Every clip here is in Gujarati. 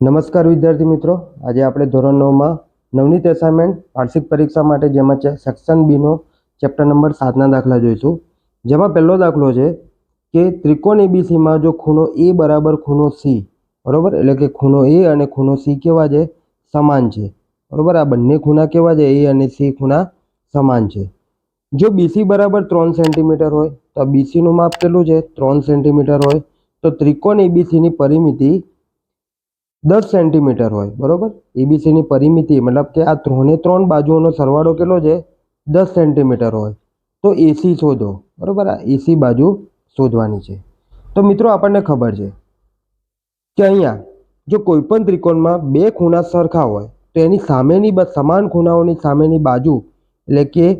નમસ્કાર વિદ્યાર્થી મિત્રો. આજે આપણે ધોરણ નવમાં નવનીત એસાઇનમેન્ટ વાર્ષિક પરીક્ષા માટે જેમાં છે સેક્શન બીનો ચેપ્ટર નંબર સાતના દાખલા જોઈશું. જેમાં પહેલો દાખલો છે કે ત્રિકોણ એબીસીમાં જો ખૂણો એ બરાબર ખૂણો સી બરાબર? એટલે કે ખૂણો એ અને ખૂણો સી કેવા છે? સમાન છે. બરાબર? આ બંને ખૂણા કેવા છે? એ અને સી ખૂણા સમાન છે. જો બીસી બરાબર ત્રણ સેન્ટીમીટર હોય, તો બીસીનું માપ કેટલું છે? ત્રણ સેન્ટીમીટર હોય. તો ત્રિકોણ એબીસીની પરિમિતિ દસ સેન્ટીમીટર હોય, બરાબર? એબીસીની પરિમિતિ, મતલબ કે આ ત્રણે ત્રણ બાજુઓનો સરવાળો કેટલો છે? દસ સેન્ટીમીટર હોય. તો એસી શોધો, બરાબર? આ એસી બાજુ શોધવાની છે. તો મિત્રો, આપણને ખબર છે કે અહીંયા જો કોઈપણ ત્રિકોણમાં બે ખૂણા સરખા હોય, તો એની સામેની બ- સમાન ખૂણાઓની સામેની બાજુ, એટલે કે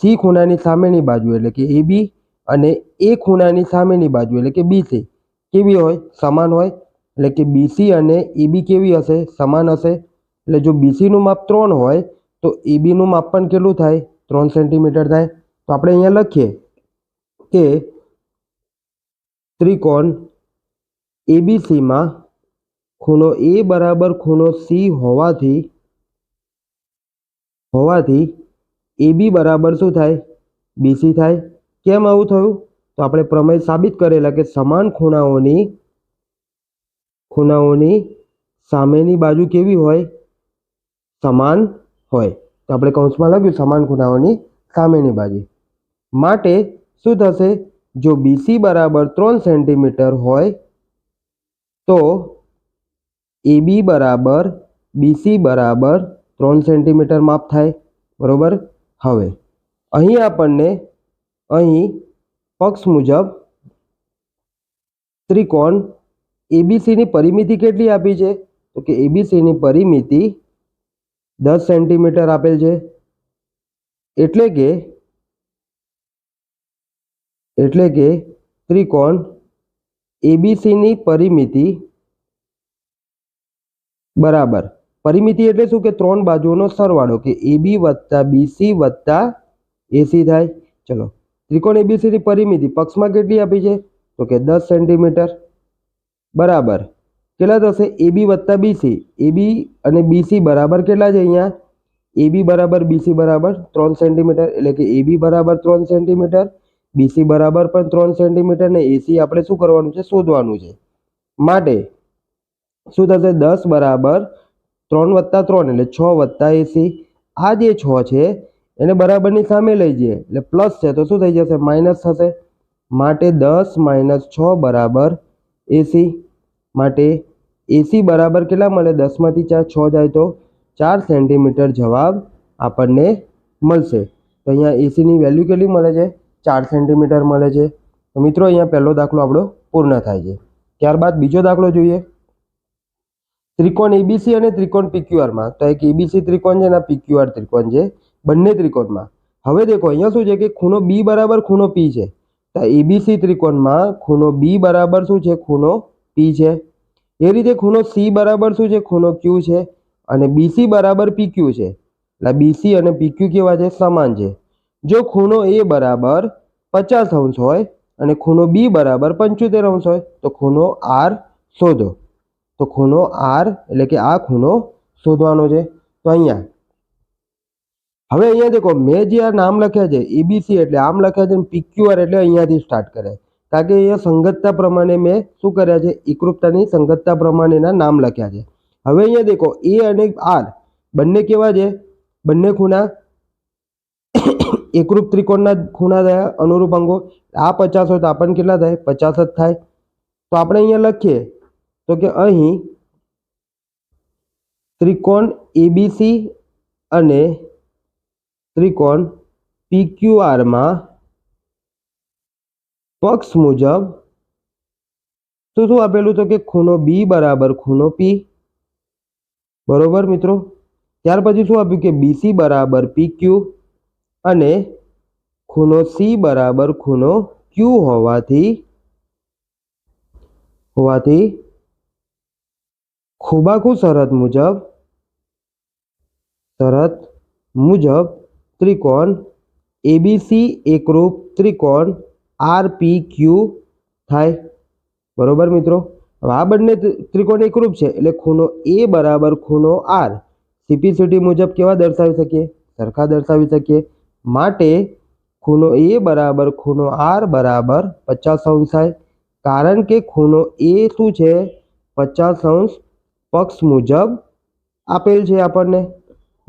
સી ખૂણાની સામેની બાજુ, એટલે કે એ બી અને એ ખૂણાની સામેની બાજુ, એટલે કે બીસી કેવી હોય? સમાન હોય. એટલે કે બીસી અને એબી કેવી હશે? સમાન હશે. એટલે જો બીસીનું માપ ત્રણ હોય, તો એબીનું માપ પણ કેટલું થાય? ત્રણ સેન્ટીમીટર થાય. તો આપણે અહીંયા લખીએ કે ત્રિકોણ એબીસીમાં ખૂણો એ બરાબર ખૂણો સી હોવાથી હોવાથી એબી બરાબર શું થાય? બીસી થાય. કેમ આવું થયું? તો આપણે પ્રમેય સાબિત કરેલા કે સમાન ખૂણાઓની ખૂણાઓની સામેની બાજુ કેવી હોય? સમાન હોય. તો આપણે કૌંસમાં લખ્યું, સમાન ખૂણાઓની સામેની બાજુ. માટે શું થશે? જો બીસી બરાબર ત્રણ સેન્ટીમીટર હોય, તો એબી બરાબર બીસી બરાબર ત્રણ સેન્ટીમીટર માપ થાય. બરાબર? હવે, અહીં આપણને અહીં પક્ષ મુજબ ત્રિકોણ એબીસીની પરિમિતિ કેટલી આપી છે? તો કે એબીસીની પરિમિતિ દસ સેન્ટીમીટર આપેલ છે. એટલે કે એટલે કે ત્રિકોણ એબીસીની પરિમિતિ બરાબર. પરિમિતિ એટલે શું? કે ત્રણ બાજુઓનો સરવાળો કે એબી વત્તા બીસી વત્તા એસી થાય. ચલો, ત્રિકોણ એબીસીની પરિમિતિ પક્ષમાં કેટલી આપી છે? તો કે દસ સેન્ટીમીટર. બરાબર. કેટલા થશે એબી વત્તા બીસી એબી અને બીસી બરાબર કેટલા છે અહીંયા? એબી બરાબર બીસી બરાબર ત્રણ સેન્ટીમીટર, એટલે કે એબી બરાબર ત્રણ સેન્ટીમીટર બીસી બરાબર પણ ત્રણ સેન્ટીમીટર ને એસી આપણે શું કરવાનું છે? શોધવાનું છે. માટે શું થશે? દસ બરાબર ત્રણ વત્તા ત્રણ, એટલે છ વત્તા એસી આ જે છ છે, એને બરાબરની સામે લઈ જઈએ. એટલે પ્લસ છે તો શું થઈ જશે? માઇનસ થશે. માટે દસ માઇનસ છ બરાબર એસી માટે એસી બરાબર કેટલા મળે? દસમાંથી ચાર, છ જાય તો ચાર સેન્ટીમીટર જવાબ આપણને મળશે. તો અહીંયા એસીની વેલ્યુ કેટલી મળે છે? ચાર સેન્ટીમીટર મળે છે. તો મિત્રો, અહીંયા પહેલો દાખલો આપણો પૂર્ણ થાય છે. ત્યારબાદ બીજો દાખલો જોઈએ. ત્રિકોણ એબીસી અને ત્રિકોણ પીક્યુઆરમાં તો એક એબીસી ત્રિકોણ છે અને પીક્યુઆર ત્રિકોણ છે. બંને ત્રિકોણમાં. હવે દેખો, અહીંયા શું છે કે ખૂણો બી બરાબર ખૂણો પી છે. તો એબીસી ત્રિકોણમાં ખૂણો બી બરાબર શું છે? ખૂણો પી છે. એ રીતે ખૂણો સી બરાબર શું છે? ખૂણો ક્યુ છે અને બીસી બરાબર પીક્યુ છે. એટલે બીસી અને પીક્યુ કેવા છે? સમાન છે. જો ખૂણો એ બરાબર પચાસ અંશ હોય અને ખૂણો બી બરાબર પંચોતેર અંશ હોય, તો ખૂણો આર શોધો. તો ખૂણો આર એટલે કે આ ખૂણો શોધવાનો છે. તો અહીંયા હવે અહીંયા દેખો, મેં જે આ નામ લખ્યા છે એબીસી એટલે આમ લખ્યા છે પીક્યુઆર એટલે અહીંયાથી સ્ટાર્ટ કરે. કારણ કે અહીંયા સંગતતા પ્રમાણે મેં શું કર્યા છે? એકરૂપતાની સંગતતા પ્રમાણેના નામ લખ્યા છે. હવે અહીંયા દેખો એ અને આર બંને કેવા છે? બંને ખૂણા એકરૂપ ત્રિકોણના ખૂણા થયા, અનુરૂપ અંગો. આ પચાસ હોય તો આપણને કેટલા થાય? પચાસ જ થાય. તો આપણે અહીંયા લખીએ, તો કે અહીં ત્રિકોણ એબીસી અને ત્રિકોણ પીક્યુઆરમાં પક્ષ મુજબ શું શું આપેલું તો કે ખૂણો બી બરાબર ખૂણો પી બરોબર મિત્રો? ત્યાર પછી શું આપ્યું કે બીસી બરાબર પી અને ખૂણો સી બરાબર ખૂણો ક્યુ હોવાથી હોવાથી ખુબાખુ શરત મુજબ શરત મુજબ ત્રિકોણ એબીસી એકરૂપ ત્રિકોણ આર પી ક્યુ થાય. બરોબર મિત્રો? હવે આ બંને ત્રિ- ત્રિકોણ એકરૂપ છે, એટલે ખૂણો એ બરાબર ખૂણો આર સીપીસીટી મુજબ કેવા દર્શાવી શકીએ? સરખા દર્શાવી શકીએ. માટે ખૂણો એ બરાબર ખૂણો આર બરાબર પચાસ અંશ થાય. કારણ કે ખૂણો એ શું છે? પચાસ અંશ પક્ષ મુજબ આપેલ છે આપણને.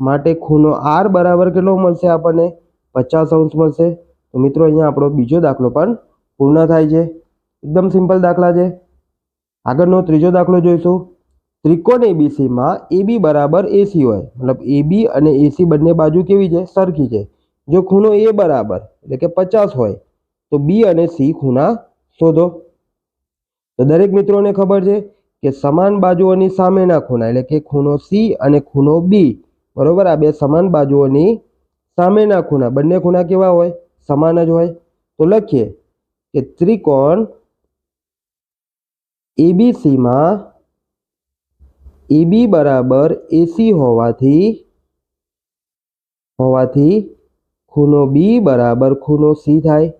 માટે ખૂણો આર બરાબર કેટલો મળશે આપણને? પચાસ અંશ મળશે. તો મિત્રો, અહીંયા આપણો બીજો દાખલો પણ પૂર્ણ થાય છે. એકદમ સિમ્પલ દાખલા છે. આગળનો ત્રીજો દાખલો જોઈશું. ત્રિકોણ એબીસીમાં એબી બરાબર એસી હોય. મતલબ એબી અને એસી બંને બાજુ કેવી છે? સરખી છે. જો ખૂણો એ બરાબર, એટલે કે પચાસ હોય, તો બી અને સી ખૂણા શોધો. તો દરેક મિત્રોને ખબર છે કે સમાન બાજુઓની સામેના ખૂણા, એટલે કે ખૂણો સી અને ખૂણો બી બરોબર? આ બે સમાન બાજુઓની સામેના ખૂણા. બંને ખૂણા કેવા હોય? સમાન જ હોય. તો લખીએ કે ત્રિકોણ એબીસીમાં એબી બરાબર એસી હોવાથી હોવાથી ખૂણો બી બરાબર ખૂણો સી થાય.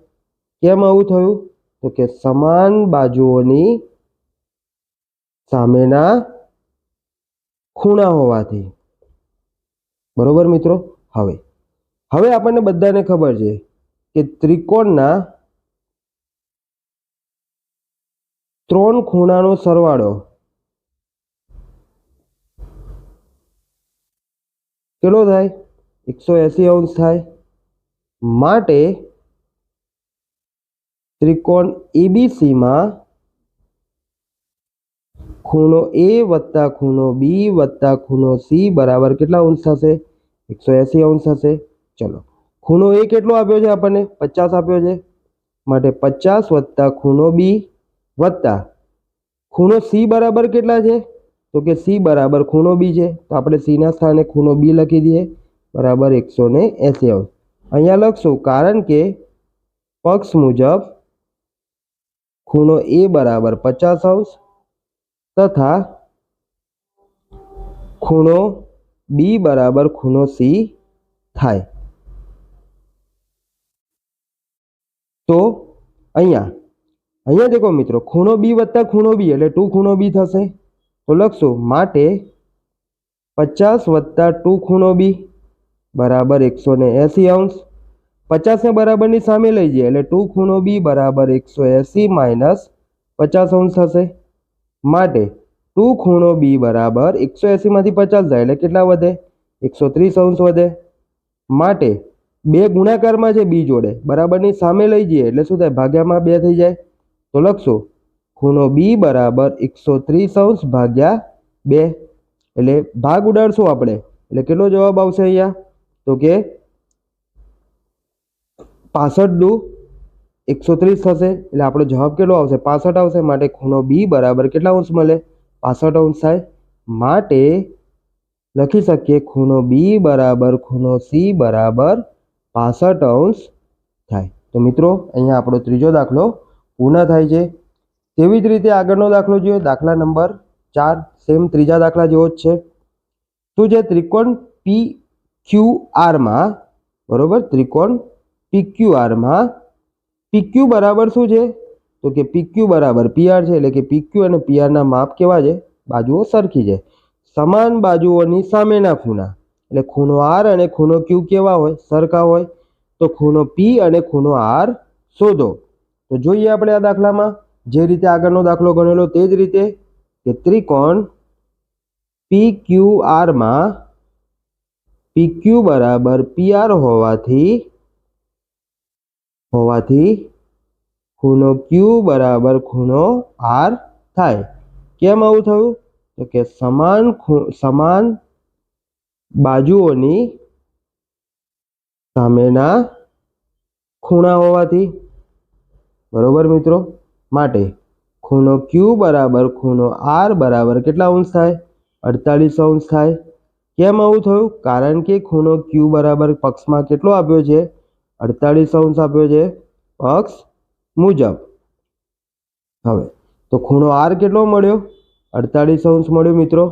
કેમ આવું થયું? તો કે સમાન બાજુઓની સામેના ખૂણા હોવાથી. બરોબર મિત્રો? હવે. હવે આપણને બધાને ખબર છે કે ત્રિકોણના ત્રણ ખૂણાનો સરવાળો કેટલો થાય? એકસો એસી અંશ થાય. માટે ત્રિકોણ એબીસીમાં ખૂણો એ વત્તા ખૂણો બી વત્તા ખૂણો સી બરાબર કેટલા અંશ થશે એકસો એસી અંશ થશે ચલો. ખૂણો એ કેટલો આપ્યો છે આપણને? પચાસ આપ્યો છે. માટે પચાસ વત્તા ખૂણો બી વત્તા ખૂણો સી બરાબર કેટલા છે? તો કે સી બરાબર ખૂણો બી છે. તો આપણે સીના સ્થાને ખૂણો બી લખી દઈએ. બરાબર એકસો ને એંસી અંશ. અહીંયા લખશું કારણ કે પક્ષ મુજબ ખૂણો એ બરાબર પચાસ અંશ તથા ખૂણો બી બરાબર ખૂણો સી થાય તો અહીંયા અહીંયા દેખો મિત્રો ખૂણો બી વત્તા ખૂણો બી એટલે ટુ ખૂણો બી થશે। તો લખશું, માટે પચાસ વત્તા ટુ ખૂણો બી બરાબર એકસો ને એંસી અંશ. પચાસને બરાબરની સામે લઈ જઈએ એટલે ટુ ખૂણો બી બરાબર એકસો એંસી માઇનસ પચાસ અંશ થશે. માટે ટુ ખૂણો બી બરાબર એકસો એંસીમાંથી પચાસ જાય એટલે કેટલા વધે? એકસો ત્રીસ અંશ વધે. માટે બે ગુણાકારમાં છે બી જોડે બરાબરની સામે લઈ જઈએ એટલે શું થાય? ભાગ્યામાં બે થઈ જાય. તો લખશો. ખૂણો બી બરાબર એકસો ત્રીસ અંશ ભાગ્યા બે. એટલે ભાગ ઉડાડશું આપણે. એટલે કેટલો જવાબ આવશે અહીંયા? તો કે પાસઠ દુ એકસો ત્રીસ થશે, એટલે આપણો જવાબ કેટલો આવશે? પાસઠ આવશે, માટે ખૂણો બી બરાબર કેટલા અંશ મળે? પાસઠ અંશ થાય. માટે લખી શકીએ ખૂણો બી બરાબર, ખૂણો સી બરાબર પાસઠ અંશ થાય. તો મિત્રો, અહીંયા આપણો ત્રીજો દાખલો પૂર્ણ થાય છે. તેવી જ રીતે આગળનો દાખલો જોઈએ. દાખલા નંબર ચાર સેમ ત્રીજા દાખલા જેવો જ છે. તો જે ત્રિકોણ પી ક્યુ આરમાં બરોબર? ત્રિકોણ પીક્યુ આરમાં પીક્યુ બરાબર શું છે? તો કે પીક્યુ બરાબર પીઆર છે, એટલે કે પીક્યુ અને પીઆરના માપ કેવા છે? બાજુઓ સરખી છે. સમાન બાજુઓની સામેના ખૂણા. એટલે ખૂણો આર અને ખૂણો ક્યુ કેવા હોય? સરખા હોય. તો ખૂણો પી અને ખૂણો આર શોધો. તો જોઈએ આપણે આ દાખલામાં. જે રીતે આગળનો દાખલો ગણેલો તે જ રીતે કે ત્રિકોણ પી ક્યુ આરમાં પી બરાબર પી આર હોવાથી હોવાથી ખૂણો ક્યુ બરાબર ખૂણો આર થાય. કેમ આવું થયું? તો કે સમાન સમાન બાજુઓની સામેના ખૂણા હોવાથી, બરોબર મિત્રો? માટે ખૂણો ક્યુ બરાબર ખૂણો આર બરાબર કેટલા અંશ થાય? અડતાલીસ અંશ થાય. કેમ આવું થયું? કારણ કે ખૂણો ક્યુ બરાબર પક્ષમાં કેટલો આપ્યો છે? અડતાલીસ અંશ આપ્યો છે અક્ષ મુજબ. હવે, તો ખૂણો આર કેટલો મળ્યો? અડતાલીસ અંશ મળ્યો મિત્રો.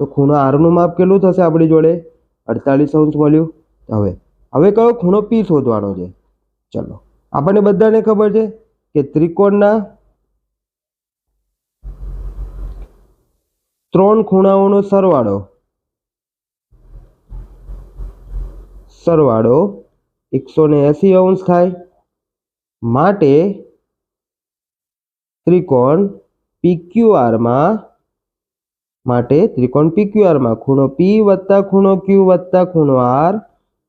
તો ખૂણો આરનું માપ કેટલું થશે આપણી જોડે? અડતાલીસ અંશ મળ્યું. હવે હવે કયો ખૂણો પી શોધવાનો છે? ચલો, આપણને બધાને ખબર છે કે ત્રિકોણના ત્રણ ખૂણાઓનો સરવાળો સરવાળો એકસો ને એંસી અંશ થાય. માટે ત્રિકોણ પીક્યુઆરમાં માટે ત્રિકોણ પીક્યુઆરમાં ખૂણો પી વત્તા ખૂણો ક્યુ વત્તા ખૂણો આર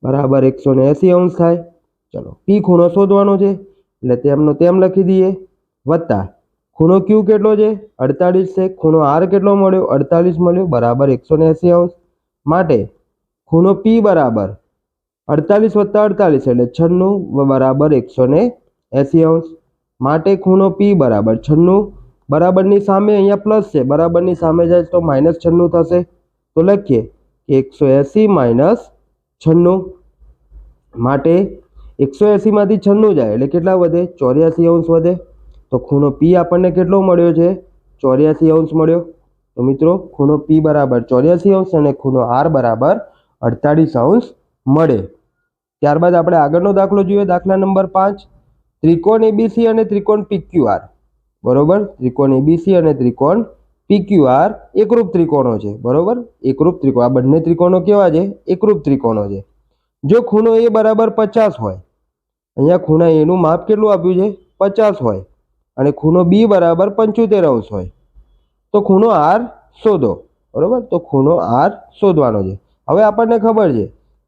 બરાબર એકસો ને એંસી અંશ થાય. ચલો, પી ખૂણો શોધવાનો છે. એટલે તેમનો તેમ લખી દઈએ. વત્તા, ખૂણો ક્યુ કેટલો છે? અડતાલીસ છે. ખૂણો આર કેટલો મળ્યો? અડતાલીસ મળ્યો. બરાબર એકસો ને એંસી અંશ. માટે, ખૂણો પી બરાબર અડતાલીસ વત્તા અડતાલીસ એટલે છન્નું બરાબર એકસો ને એંસી અંશ. માટે ખૂણો પી બરાબર છન્નું. બરાબરની સામે અહીંયા પ્લસ છે. બરાબરની સામે જાય તો માઇનસ છન્નું થશે. તો લખીએ એકસો એંસી માઇનસ છન્નું. માટે એકસો એંસીમાંથી છન્નું જાય એટલે કેટલા વધે? ચોર્યાસી અંશ વધે. તો ખૂણો પી આપણને કેટલો મળ્યો છે? ચોર્યાસી અંશ મળ્યો. તો મિત્રો, ખૂણો પી બરાબર ચોર્યાસી અંશ અને ખૂણો આર બરાબર અડતાળીસ અંશ મળે. ત્યારબાદ આપણે આગળનો દાખલો જોઈએ, દાખલા નંબર પાંચ. ત્રિકોણ એબીસી અને ત્રિકોણ પીક્યુઆર બરોબર? ત્રિકોણ એબીસી અને ત્રિકોણ પીક્યુઆર એકરૂપ ત્રિકોણો છે. બરોબર? એકરૂપ ત્રિકોણ. આ બંને ત્રિકોણો કેવા છે? એકરૂપ ત્રિકોણો છે. જો ખૂણો એ બરાબર પચાસ હોય, અહીંયા ખૂણા એનું માપ કેટલું આપ્યું છે? પચાસ હોય. અને ખૂણો બી બરાબર પંચોતેર અંશ હોય. તો ખૂણો આર શોધો. બરોબર? તો ખૂણો આર શોધવાનો છે. હવે આપણને ખબર છે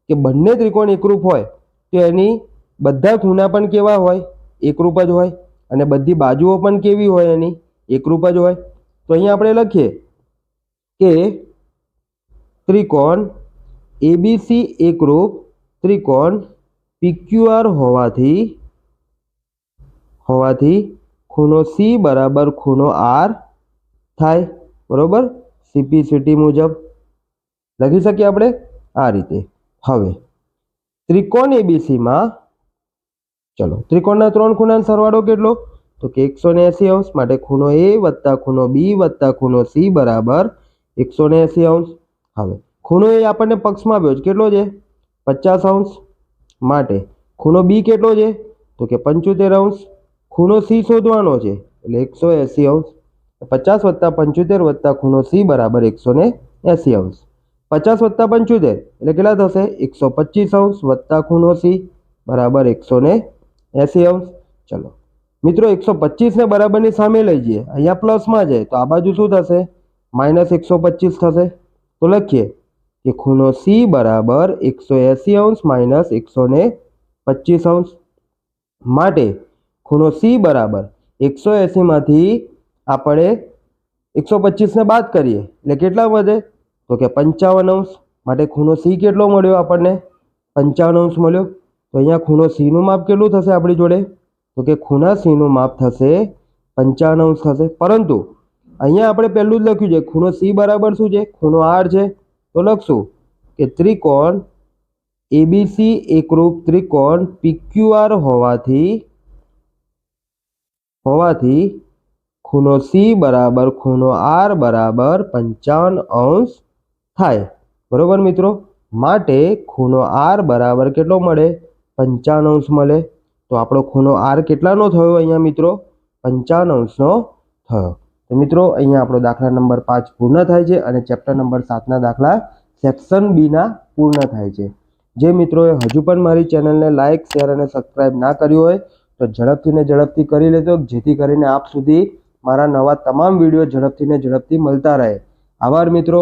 કે બંને ત્રિકોણ એકરૂપ હોય, તો એની બધા ખૂણા પણ કેવા હોય? એકરૂપ જ હોય. અને બધી બાજુઓ પણ કેવી હોય એની? એકરૂપ જ હોય. તો અહીંયા આપણે લખીએ કે ત્રિકોણ એબીસી એકરૂપ ત્રિકોણ પીક્યુઆર હોવાથી હોવાથી ખૂણો સી બરાબર ખૂણો આર થાય. બરોબર? સીપીસીટી મુજબ. લખી શકીએ આપણે? આ રીતે. હવે, ત્રિકોણ એબીસીમાં ચલો, ત્રિકોણના ત્રણ ખૂણાનો સરવાળો કેટલો? તો કે એકસો ને અંશ માટે ખૂણો એ વત્તા ખૂણો બી વત્તા ખૂણો સી બરાબર એકસો ને અંશ. હવે, ખૂણો એ આપણને પક્ષમાં આવ્યો છે, કેટલો છે? પચાસ અંશ માટે. ખૂણો બી કેટલો છે? તો કે પંચોતેર અંશ. ખૂણો સી શોધવાનો છે, એટલે એકસો એંસી અંશ. પચાસ વત્તા પંચોતેર વત્તા ખૂણો સી બરાબર એકસો ને અંશ. પચાસ વત્તા પંચોતેર એટલે કેટલા થશે? એકસો પચીસ અંશ વત્તા ખૂણો સી બરાબર એકસો ને એંસી અંશ. ચલો. મિત્રો, એકસો પચીસને બરાબરની સામે લઈ જઈએ. અહીંયા પ્લસમાં છે તો આ બાજુ શું થશે? માઇનસ એકસો પચીસ થશે. તો લખીએ કે ખૂણો સી બરાબર એકસો એંસી અંશ માઇનસ એકસો ને પચીસ અંશ. માટે ખૂણો સી બરાબર એકસો એંસીમાંથી આપણે એકસો પચીસને બાદ કરીએ. એટલે કેટલા વધે? તો કે પંચાવન અંશ માટે ખૂણો સી કેટલો મળ્યો આપણને? પંચાવન અંશ મળ્યો. તો અહીંયા ખૂણો સીનું માપ કેટલું થશે આપણી જોડે? તો કે ખૂણા સીનું માપ થશે પંચાવન અંશ થશે. પરંતુ અહીંયા આપણે પહેલું જ લખ્યું છે, ખૂણો સી બરાબર શું છે? ખૂણો આર છે. તો લખશું કે ત્રિકોણ એબીસી એકરૂપ ત્રિકોણ પીક્યુઆર હોવાથી હોવાથી ખૂણો સી બરાબર ખૂણો આર બરાબર પંચાવન અંશ થાય. બરાબર મિત્રો? માટે ખૂણો આર બરાબર કેટલો મળે? પંચાણંશ મળે. તો આપણો ખૂણો આર કેટલાનો થયો અહીંયા મિત્રો? પંચાવન અંશનો થયો. તો મિત્રો, અહીંયા આપણો દાખલા નંબર પાંચ પૂર્ણ થાય છે અને ચેપ્ટર નંબર સાતના દાખલા સેક્શન બીના પૂર્ણ થાય છે. જે મિત્રોએ હજુ પણ મારી ચેનલને લાઇક શેર અને સબસ્ક્રાઇબ ના કર્યું હોય, તો ઝડપથી ને ઝડપથી કરી લેજો, જેથી કરીને આપ સુધી મારા નવા તમામ વીડિયો ઝડપથી ને ઝડપથી મળતા રહે. આભાર મિત્રો.